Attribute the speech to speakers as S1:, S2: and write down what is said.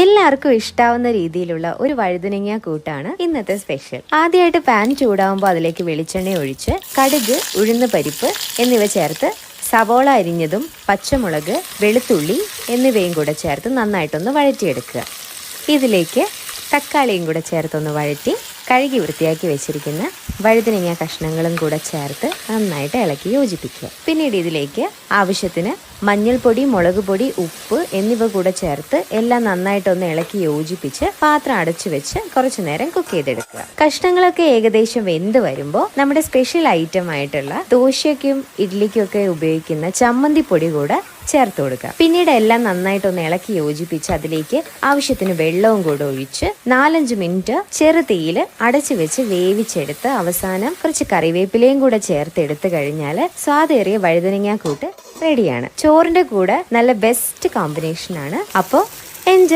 S1: എല്ലാവർക്കും ഇഷ്ടാവുന്ന രീതിയിലുള്ള ഒരു വഴുതനങ്ങ കൂട്ടാണ് ഇന്നത്തെ സ്പെഷ്യൽ. ആദ്യമായിട്ട് പാൻ ചൂടാവുമ്പോൾ അതിലേക്ക് വെളിച്ചെണ്ണ ഒഴിച്ച് കടുക് ഉഴുന്ന് പരിപ്പ് എന്നിവ ചേർത്ത് സവോള അരിഞ്ഞതും പച്ചമുളക് വെളുത്തുള്ളി എന്നിവയും കൂടെ ചേർത്ത് നന്നായിട്ടൊന്ന് വഴറ്റിയെടുക്കുക. ഇതിലേക്ക് തക്കാളിയും കൂടെ ചേർത്തൊന്ന് വഴറ്റി കഴുകി വൃത്തിയാക്കി വെച്ചിരിക്കുന്ന വഴുതനങ്ങ കഷ്ണങ്ങളും കൂടെ ചേർത്ത് നന്നായിട്ട് ഇളക്കി യോജിപ്പിക്കുക. പിന്നീട് ഇതിലേക്ക് ആവശ്യത്തിന് മഞ്ഞൾപ്പൊടി മുളക് പൊടി ഉപ്പ് എന്നിവ കൂടെ ചേർത്ത് എല്ലാം നന്നായിട്ടൊന്ന് ഇളക്കി യോജിപ്പിച്ച് പാത്രം അടച്ചു വെച്ച് കുറച്ചു നേരം കുക്ക് ചെയ്തെടുക്കുക. കഷ്ണങ്ങളൊക്കെ ഏകദേശം വെന്ത് വരുമ്പോൾ നമ്മുടെ സ്പെഷ്യൽ ഐറ്റം ആയിട്ടുള്ള ദോശയ്ക്കും ഇഡ്ഡലിക്കും ഒക്കെ ഉപയോഗിക്കുന്ന ചമ്മന്തിപ്പൊടി കൂടെ ചേർത്ത് കൊടുക്കുക. പിന്നീട് എല്ലാം നന്നായിട്ട് ഒന്ന് ഇളക്കി യോജിപ്പിച്ച് അതിലേക്ക് ആവശ്യത്തിന് വെള്ളവും കൂടെ ഒഴിച്ച് നാലഞ്ച് മിനിറ്റ് ചെറുതീയിൽ അടച്ചു വെച്ച് വേവിച്ചെടുത്ത് അവസാനം കുറച്ച് കറിവേപ്പിലയും കൂടെ ചേർത്ത് എടുത്തു കഴിഞ്ഞാൽ സ്വാദേറിയ വഴുതനങ്ങ കൂട്ട് റെഡിയാണ്. ചോറിന്റെ കൂടെ നല്ല ബെസ്റ്റ് കോമ്പിനേഷൻ ആണ്. അപ്പോൾ എൻജോയ്